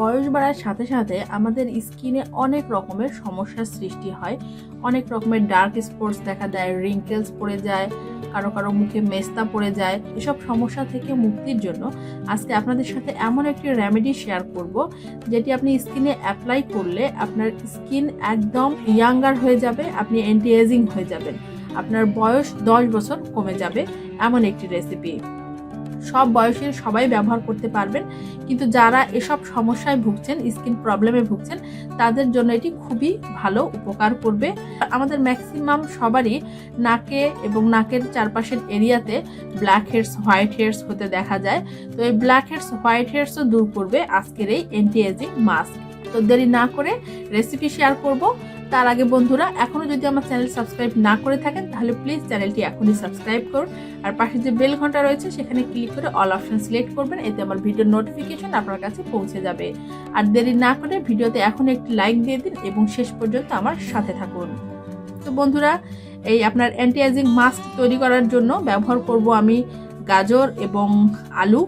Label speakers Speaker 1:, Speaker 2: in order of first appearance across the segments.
Speaker 1: বয়স বাড়ার সাথে সাথে আমাদের স্কিনে অনেক রকমের সমস্যার সৃষ্টি হয়। অনেক রকমের ডার্ক স্পটস দেখা দেয় রিঙ্কেলস পড়ে যায়, কারও কারও মুখে মেস্তা পড়ে যায়। এসব সমস্যা থেকে মুক্তির জন্য আজকে আপনাদের সাথে এমন একটি রেমেডি শেয়ার করব, যেটি আপনি স্কিনে অ্যাপ্লাই করলে আপনার স্কিন একদম ইয়াঙ্গার হয়ে যাবে, আপনি অ্যান্টি এজিং হয়ে যাবেন। আপনার বয়স দশ বছর কমে যাবে। এমন একটি রেসিপি সব বয়সের সবাই ব্যবহার করতে পারবেন। কিন্তু যারা এসব সমস্যায় ভুগছেন স্কিন প্রবলেমে ভুগছেন, তাদের জন্য এটি খুবই ভালো উপকার করবে। আমাদের ম্যাক্সিমাম সবারই নাকে এবং নাকের চারপাশের এরিয়াতে ব্ল্যাক হেডস হোয়াইট হেডস হতে দেখা যায়। তো এই ব্ল্যাক হেডস হোয়াইট হেডসও দূর করবে আজকের এই অ্যান্টি এজিং মাস্ক তো দেরি না করে রেসিপি শেয়ার করব। তার আগে বন্ধুরা, এখনও যদি আমার চ্যানেল সাবস্ক্রাইব না করে থাকেন, তাহলে প্লিজ চ্যানেলটি এখনই সাবস্ক্রাইব করুন। আর পাশে যে বেল ঘণ্টা রয়েছে, সেখানে ক্লিক করে অল অপশন সিলেক্ট করবেন, এতে আমার ভিডিওর নোটিফিকেশন আপনার কাছে পৌঁছে যাবে। আর দেরি না করে ভিডিওতে এখন একটি লাইক দিয়ে দিন এবং শেষ পর্যন্ত আমার সাথে থাকুন। তো বন্ধুরা, এই আপনার অ্যান্টিআইজিং মাস্ক তৈরি করার জন্য ব্যবহার করব আমি গাজর এবং আলু।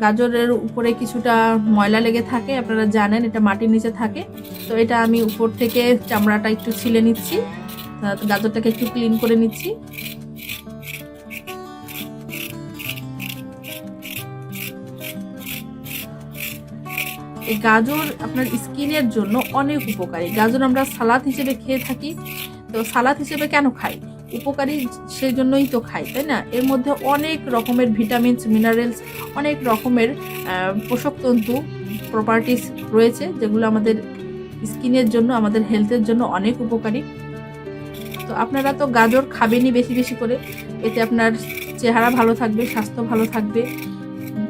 Speaker 1: গাজরের উপরে কিছুটা ময়লা লেগে থাকে, আপনারা জানেন এটা মাটির নিচে থাকে। তো এটা আমি উপর থেকে চামড়াটা একটু ছিলে নিচ্ছি গাজরটাকে একটু ক্লিন করে নিচ্ছি। এই গাজর আপনার স্কিনের জন্য অনেক উপকারী। গাজর আমরা সালাদ হিসেবে খেয়ে থাকি, তো সালাদ হিসেবে কেন খাই? উপকারী সেই জন্যই তো খাই, তাই না? এর মধ্যে অনেক রকমের ভিটামিনস মিনারেলস অনেক রকমের পোষকতন্তু প্রপার্টিস রয়েছে যেগুলো আমাদের স্কিনের জন্য, আমাদের হেলথের জন্য অনেক উপকারী। তো আপনারা তো গাজর খাবেনই বেশি বেশি করে। এতে আপনার চেহারা ভালো থাকবে, স্বাস্থ্য ভালো থাকবে।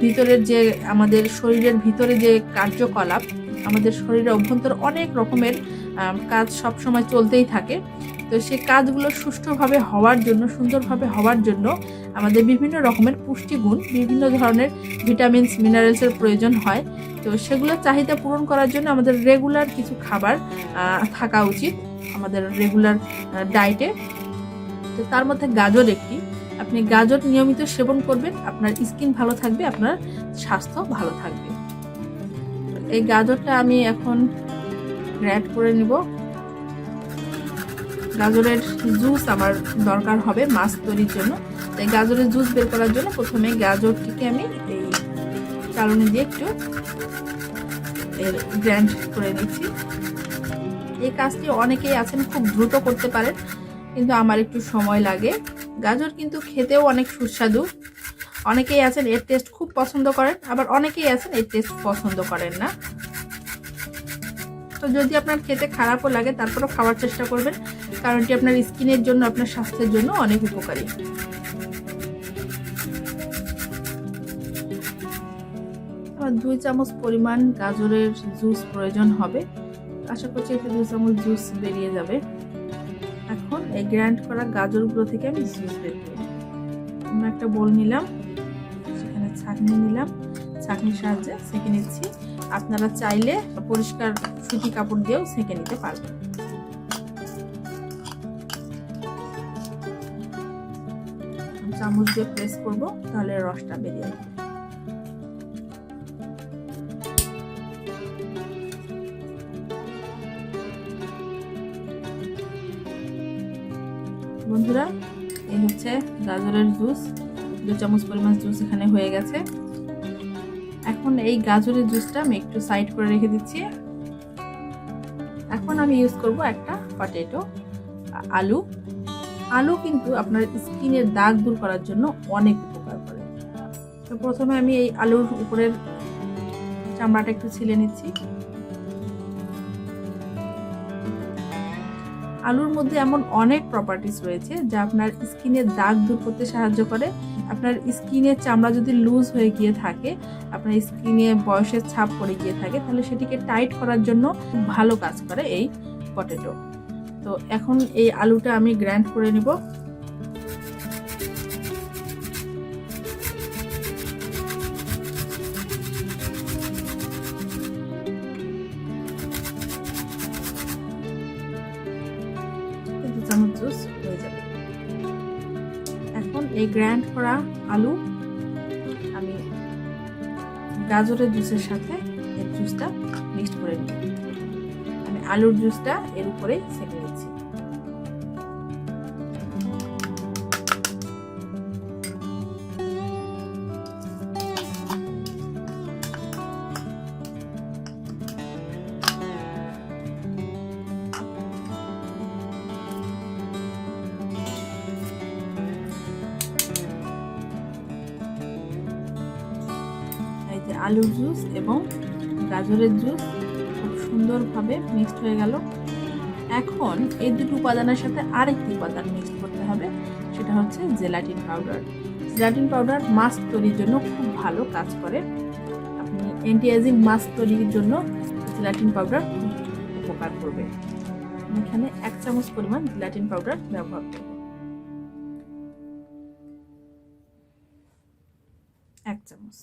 Speaker 1: ভিতরের যে আমাদের শরীরের ভিতরে যে কার্যকলাপ, আমাদের শরীরের অভ্যন্তর অনেক রকমের কাজ সব সময় চলতেই থাকে। তো সেই কাজগুলো সুষ্ঠুভাবে হওয়ার জন্য, সুন্দরভাবে হওয়ার জন্য আমাদের বিভিন্ন রকমের পুষ্টিগুণ, বিভিন্ন ধরনের ভিটামিনস মিনারেলসের প্রয়োজন হয়। তো সেগুলোর চাহিদা পূরণ করার জন্য আমাদের রেগুলার কিছু খাবার থাকা উচিত আমাদের রেগুলার ডায়েটে তো তার মধ্যে গাজর একটি। আপনি গাজর নিয়মিত সেবন করবেন, আপনার স্কিন ভালো থাকবে, আপনার স্বাস্থ্য ভালো থাকবে। এই গাজরটা আমি এখন গ্র্যাড করে নিব। গাজরের জুস আমার দরকার হবে মাছ তৈরির জন্য। তাই গাজরের জুস বের করার জন্য প্রথমে গাজরটিকে আমি এই চালনি দিয়ে একটু এর গ্র্যান্ড করে নিচ্ছি এই কাজটি অনেকেই আছেন, খুব দ্রুত করতে পারেন, কিন্তু আমার একটু সময় লাগে। গাজর কিন্তু খেতেও অনেক সুস্বাদু। অনেকেই আছেন, এর টেস্ট খুব পছন্দ করেন, আবার অনেকেই আছেন, এর টেস্ট পছন্দ করেন না। তো যদি আপনার খেতে খারাপও লাগে, তারপরেও খাওয়ার চেষ্টা করবেন। কারণ এটি আপনার স্কিনের জন্য, আপনার স্বাস্থ্যের জন্য অনেক উপকারী। আমার দুই চামচ পরিমাণ গাজরের জুস প্রয়োজন হবে। আশা করছি এতে দুই চামচ জুস বেরিয়ে যাবে। এখন এই গ্রাইন্ড করা গাজরগুলো থেকে আমি জুস বের করব আমরা একটা বোল নিলাম, সেখানে ছাঁকনি নিলাম। ছাঁকনির সাহায্যে সেঁকে নিচ্ছি। আপনারা চাইলে পরিষ্কার সুতি কাপড় দিয়েও সেঁকে নিতে পারবেন। চামচ দিয়ে প্রেস করব, তাহলে রসটা বেরিয়ে যাবে। বন্ধুরা, এই হচ্ছে গাজরের জুস দু চামচ পরিমাণ জুস এখানে হয়ে গেছে। এখন এই গাজরের জুসটা আমি একটু সাইড করে রেখে দিচ্ছি। এখন আমি ইউজ করব একটা পটেটো আলু। আলু কিন্তু আপনার স্কিনের দাগ দূর করার জন্য অনেক উপকার করে। তো প্রথমে আমি এই আলুর উপরের চামড়াটা একটু ছিলে নিচ্ছি। আলুর মধ্যে এমন অনেক প্রপার্টিস রয়েছে যা আপনার স্কিনের দাগ দূর করতে সাহায্য করে। আপনার স্কিনের চামড়া যদি লুজ হয়ে গিয়ে থাকে, আপনার স্কিনে বয়সের ছাপ পড়ে গিয়ে থাকে, তাহলে সেটিকে টাইট করার জন্য ভালো কাজ করে এই পটেটো তো এখন এই আলুটা আমি গ্র্যান্ড করে নিব। চামচ জুস এখন এই গ্র্যান্ড করা আলু আমি গাজরের জুসের সাথে এই জুসটা মিক্সড করে নিই আমি আলুর জুসটা এর উপরে সেঁকে নিচ্ছি আলুর জুস এবং গাজরের জুস খুব সুন্দরভাবে মিক্সড হয়ে গেল। এখন এই দুটো উপাদানের সাথে আরেকটি উপাদান মিক্সড করতে হবে, সেটা হচ্ছে gelatin powder gelatin powder mask তৈরির জন্য খুব ভালো কাজ করে। আপনি অ্যান্টি এজিং মাস্ক তৈরির জন্য জেলাটিন পাউডার উপকার করবে। এখানে এক চামচ পরিমাণ জেলাটিন পাউডার ব্যবহার করব এক চামচ।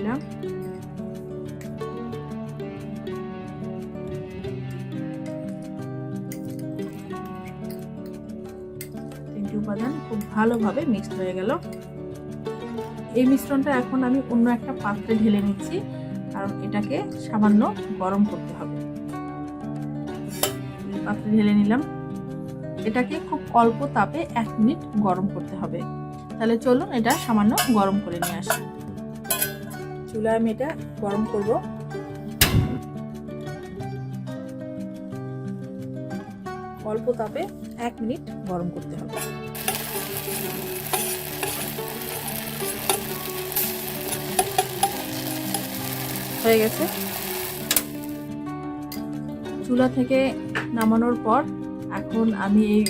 Speaker 1: নিলাম তিনটি উপাদান খুব ভালোভাবে মিক্সড হয়ে গেল। এই মিশ্রণটা এখন আমি অন্য একটা পাত্রে ঢেলে নিচ্ছি, কারণ এটাকে সামান্য গরম করতে হবে। পাত্রে ঢেলে নিলাম। এটাকে খুব অল্প তাপে এক মিনিট গরম করতে হবে। তাহলে চলুন এটা সামান্য গরম করে নিয়ে আসি। চুলায় আমি এটা গরম করব। অল্প তাপে এক মিনিট গরম করতে হবে। হয়ে গেছে। চুলা থেকে নামানোর পর এখন আমি এই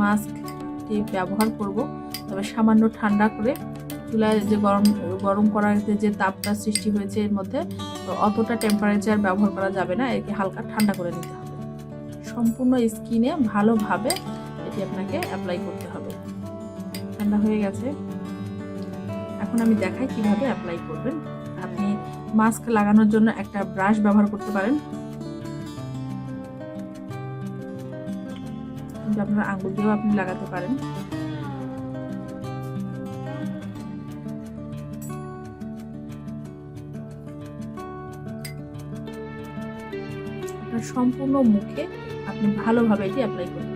Speaker 1: মাস্কটি ব্যবহার করব, তবে সামান্য ঠান্ডা করে চুলায় যে গরম গরম করার যে তাপটা সৃষ্টি হয়েছে এর মধ্যে, তো অতটা টেম্পারেচার ব্যবহার করা যাবে না। একে হালকা ঠান্ডা করে নিতে হবে। সম্পূর্ণ স্কিনে ভালোভাবে এটি আপনাকে অ্যাপ্লাই করতে হবে। ঠান্ডা হয়ে গেছে। এখন আমি দেখাই কীভাবে অ্যাপ্লাই করবেন। আপনি মাস্ক লাগানোর জন্য একটা ব্রাশ ব্যবহার করতে পারেন। আপনার আঙ্গুল দিয়েও আপনি লাগাতে পারেন। সম্পূর্ণ মুখে আপনি ভালোভাবে এটি অ্যাপ্লাই করবেন।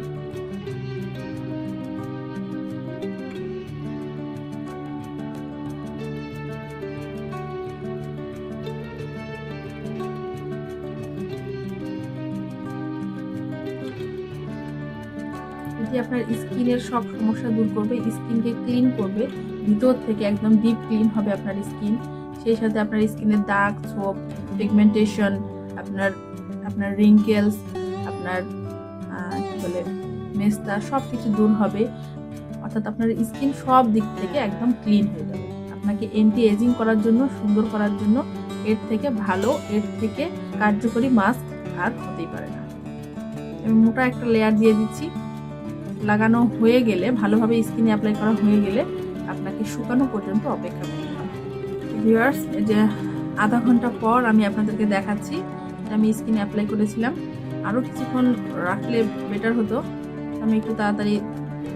Speaker 1: আপনার স্কিনের সব সমস্যা দূর করবে, স্কিনকে ক্লিন করবে, ভিতর থেকে একদম ডিপ ক্লিন হবে আপনার স্কিন। সেই সাথে আপনার স্কিনের দাগ ছোপ পিগমেন্টেশন আপনার আপনার রিঙ্কেলস আপনার কি বলে, মেস্তা সব কিছু দূর হবে। অর্থাৎ আপনার স্কিন সব দিক থেকে একদম ক্লিন হয়ে যাবে। আপনাকে এন্টি এজিং করার জন্য, সুন্দর করার জন্য এর থেকে ভালো, এর থেকে কার্যকরী মাস্ক আর হতেই পারে না। আমি মোটা একটা লেয়ার দিয়ে দিচ্ছি। লাগানো হয়ে গেলে, ভালোভাবে স্কিনে অ্যাপ্লাই করা হয়ে গেলে আপনাকে শুকানো পর্যন্ত অপেক্ষা করতে হবে। ভিউয়ার্স যে আধা ঘণ্টা পর আমি আপনাদেরকে দেখাচ্ছি। আমি স্কিনে অ্যাপ্লাই করেছিলাম। আরও কিছুক্ষণ রাখলে বেটার হতো। আমি একটু তাড়াতাড়ি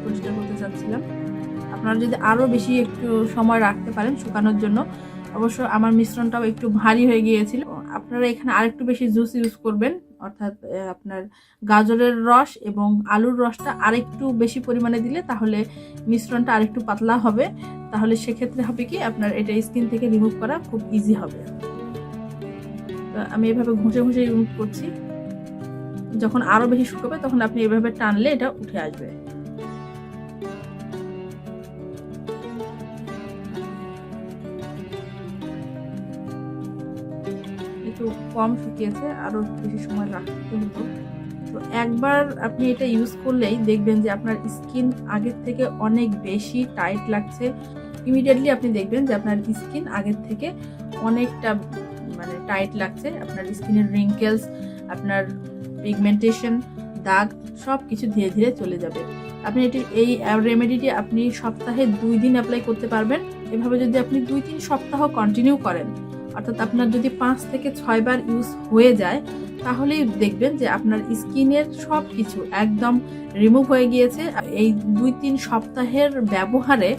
Speaker 1: পরিষ্কার করতে চাচ্ছিলাম। আপনারা যদি আরও বেশি একটু সময় রাখতে পারেন শুকানোর জন্য, অবশ্য আমার মিশ্রণটাও একটু ভারী হয়ে গিয়েছিল। আপনারা এখানে আরেকটু বেশি জুস ইউজ করবেন, অর্থাৎ আপনার গাজরের রস এবং আলুর রসটা আরেকটু বেশি পরিমাণে দিলে তাহলে মিশ্রণটা আরেকটু পাতলা হবে। তাহলে সেক্ষেত্রে হবে কি, আপনার এটা স্কিন থেকে রিমুভ করা খুব ইজি হবে। আমি এভাবে ঘষে ঘষে রিমুভ করছি। যখন আরও বেশি শুকাবে তখন আপনি এভাবে টানলে এটা উঠে আসবে। একটু কম শুকিয়েছে, আরও বেশি সময় রাখতে হতো। তো একবার আপনি এটা ইউজ করলেই দেখবেন যে আপনার স্কিন আগের থেকে অনেক বেশি টাইট লাগছে। ইমিডিয়েটলি আপনি দেখবেন যে আপনার স্কিন আগের থেকে অনেকটা মানে টাইট লাগছে। আপনার স্কিনের রিঙ্কেলস আপনার পিগমেন্টেশন দাগ সব কিছু ধীরে ধীরে চলে যাবে। আপনি এটি, এই রেমেডিটি আপনি সপ্তাহে দুই দিন অ্যাপ্লাই করতে পারবেন। এভাবে যদি আপনি দুই তিন সপ্তাহ কন্টিনিউ করেন অর্থাৎ আপনার যদি পাঁচ থেকে ছয়বার ইউজ হয়ে যায়, তাহলেই দেখবেন যে আপনার স্কিনের সব কিছু একদম রিমুভ হয়ে গিয়েছে। এই দুই তিন সপ্তাহের ব্যবহারে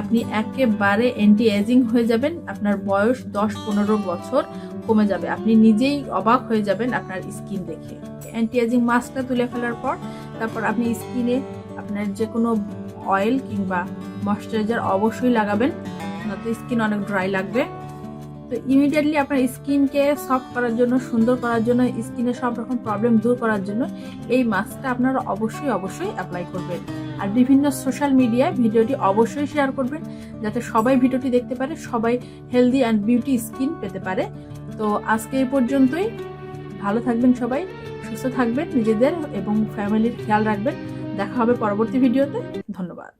Speaker 1: আপনি একেবারে অ্যান্টি এজিং হয়ে যাবেন, আপনার বয়স দশ পনেরো বছর কমে যাবে। আপনি নিজেই অবাক হয়ে যাবেন আপনার স্কিন দেখে। অ্যান্টি এজিং মাস্কটা তুলে ফেলার পর, তারপর আপনি স্কিনে আপনার যে কোনো অয়েল কিংবা ময়শ্চারাইজার অবশ্যই লাগাবেন নয়তো স্কিন অনেক ড্রাই লাগবে। তো ইমিডিয়েটলি আপনার স্কিনকে সফট করার জন্য, সুন্দর করার জন্য স্কিনের সব রকম প্রবলেম দূর করার জন্য এই মাস্কটা আপনারা অবশ্যই অবশ্যই অ্যাপ্লাই করবেন। আর বিভিন্ন সোশ্যাল মিডিয়ায় ভিডিওটি অবশ্যই শেয়ার করবেন, যাতে সবাই ভিডিওটি দেখতে পারে, সবাই হেলদি অ্যান্ড বিউটি স্কিন পেতে পারে। তো আজকে এই পর্যন্তই। ভালো থাকবেন সবাই, সুস্থ থাকবেন নিজেদের এবং ফ্যামিলির খেয়াল রাখবেন। দেখা হবে পরবর্তী ভিডিওতে ধন্যবাদ।